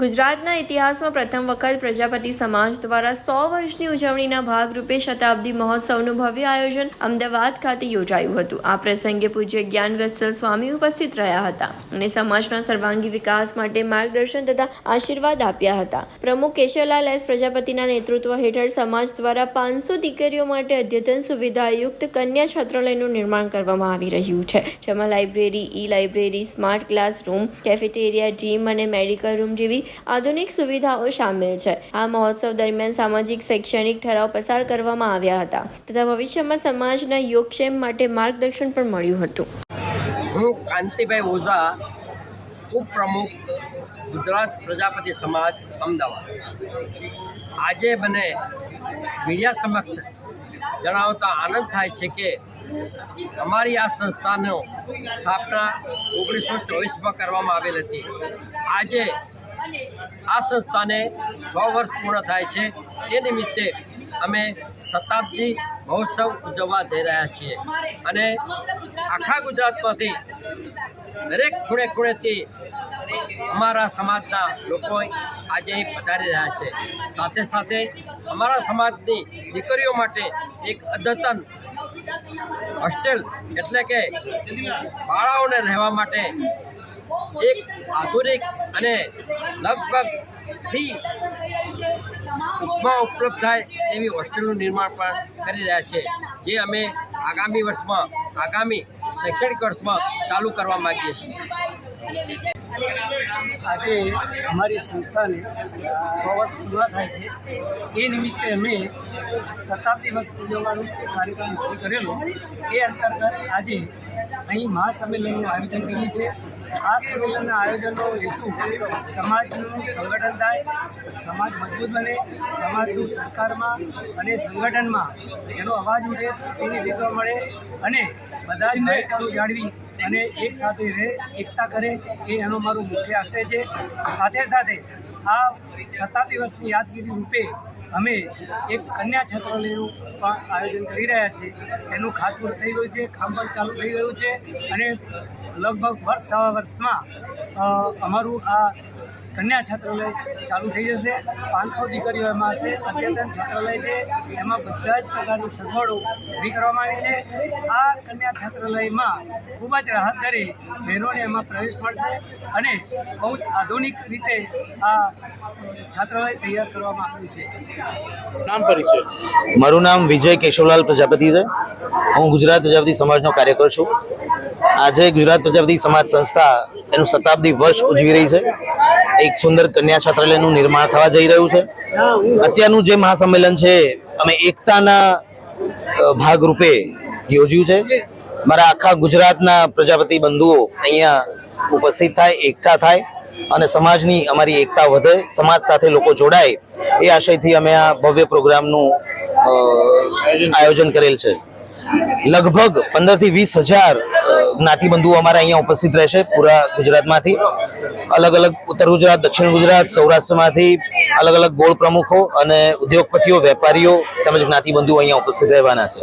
ગુજરાતના ઇતિહાસમાં પ્રથમ વખત પ્રજાપતિ સમાજ દ્વારા સો વર્ષની ઉજવણીના ભાગરૂપે શતાબ્દી મહોત્સવનું ભવ્ય આયોજન અમદાવાદ ખાતે યોજાયું હતું. આ પ્રસંગે પૂજ્ય જ્ઞાન વત્સલ સ્વામી ઉપસ્થિત રહ્યા હતા અને સમાજના સર્વાંગી વિકાસ માટે માર્ગદર્શન તથા આશીર્વાદ આપ્યા હતા. પ્રમુખ કેશવલાલ એસ પ્રજાપતિના નેતૃત્વ હેઠળ સમાજ દ્વારા પાંચસો દીકરીઓ માટે અદ્યતન સુવિધાયુક્ત કન્યા છાત્રાલયનું નિર્માણ કરવામાં આવી રહ્યું છે, જેમાં library e library smart classroom, cafeteria, gym અને મેડિકલ રૂમ જેવી આધુનિક સુવિધાઓ સામેલ છે. આ મહોત્સવ દરમિયાન સામાજિક, શૈક્ષણિક ઠરાવ પસાર કરવામાં આવ્યા હતા તથા ભવિષ્યમાં સમાજના યોગક્ષેમ માટે માર્ગદર્શન પણ મળ્યું હતું. હું કાંતિભાઈ ઓઝા, ઉપપ્રમુખ ગુજરાત પ્રજાપતિ સમાજ, અમદાવાદ. આજે મને મીડિયા સમક્ષ જણાવતા આનંદ થાય છે કે અમારી આ સંસ્થાનો સ્થાપના ઓગણીસો ચોવીસમાં કરવામાં આવેલ હતી. આજે આ સંસ્થાને સો વર્ષ પૂર્ણ થાય છે. તે નિમિત્તે અમે શતાબ્દી મહોત્સવ ઉજવવા જઈ રહ્યા છીએ. અને આખા ગુજરાતમાંથી દરેક ખૂણે ખૂણેથી અમારા સમાજના લોકો આજે પધારી રહ્યા છે. સાથે સાથે અમારા સમાજની દીકરીઓ માટે એક અદ્યતન હોસ્ટેલ એટલે કે બાળાઓને રહેવા માટે એક આધુનિક અને લગભગ ફ્રી ઉપમા ઉપલબ્ધ થાય તેવી હોસ્ટેલનું નિર્માણ પણ કરી રહ્યા છે, જે અમે આગામી વર્ષમાં, આગામી શૈક્ષણિક વર્ષમાં ચાલુ કરવા માગીએ છીએ. આજે અમારી સંસ્થાને સો વર્ષ પૂરા થાય છે. એ નિમિત્તે અમે શતાબ્દી વર્ષ ઉજવવાનો કાર્યક્રમ નક્કી કરેલો. એ અંતર્ગત આજે અહીં મહાસંમેલનનું આયોજન કર્યું છે. આ સંમેલનના આયોજનનો હેતુ સમાજનું સંગઠન થાય સમાજ મજબૂત બને સમાજનું સરકારમાં અને સંગઠનમાં એનો અવાજ ઉઠે તેની દેખવા મળે અને બધા જ ભાઈચારો જાળવી અને એક સાથે રહે, એકતા કરે, એ એનો મારો મુખ્ય આશય છે. સાથે સાથે આ સત્તા દિવસની યાદગીરી રૂપે અમે એક કન્યા છાત્રાલયનું પણ આયોજન કરી રહ્યા છીએ. એનું ખાતમુહૂર્ત થઈ ગયું છે કામ ચાલુ થઈ ગયું છે અને લગભગ વર્ષ સવા વર્ષમાં અમારું આ કન્યા છાત્રાલય ચાલુ થઈ જશે. પાંચસો દીકરીઓ એમાં હશે. અદ્યતન છાત્રાલય છે. એમાં બધા જ પ્રકારની સગવડો ઊભી કરવામાં આવી છે. આ કન્યા છાત્રાલયમાં ખૂબ જ રાહત દરે બહેનોને એમાં પ્રવેશ મળશે અને બહુ જ આધુનિક રીતે આ છાત્રાલય તૈયાર કરવામાં આવ્યું છે. નામ પરિચય. મારું નામ વિજય કેશવલાલ પ્રજાપતિ છે. હું ગુજરાત પ્રજાપતિ સમાજનો કાર્યકર છું. આજે ગુજરાત પ્રજાપતિ સમાજ સંસ્થા એનું શતાબ્દી વર્ષ ઉજવી રહી છે. એક સુંદર કન્યા છાત્રાલયનું નિર્માણ થવા જઈ રહ્યું છે. અત્યારનું જે મહાસંમેલન છે, અમે એકતાના ભાગરૂપે યોજ્યું છે. મારા આખા ગુજરાતના પ્રજાપતિ બંધુઓ અહીંયા ઉપસ્થિત થાય એકઠા થાય અને સમાજની અમારી એકતા વધે, સમાજ સાથે લોકો જોડાય એ આશયથી અમે આ ભવ્ય પ્રોગ્રામનું આયોજન કરેલ છે. લગભગ પંદરથી વીસ હજાર જ્ઞાતિબંધુઓ અમારા અહીંયા ઉપસ્થિત રહેશે પૂરા ગુજરાતમાંથી. અલગ અલગ ઉત્તર ગુજરાત, દક્ષિણ ગુજરાત, સૌરાષ્ટ્રમાંથી અલગ અલગ ગોળ પ્રમુખો અને ઉદ્યોગપતિઓ, વેપારીઓ તેમજ જ્ઞાતિબંધુઓ અહીંયા ઉપસ્થિત રહેવાના છે.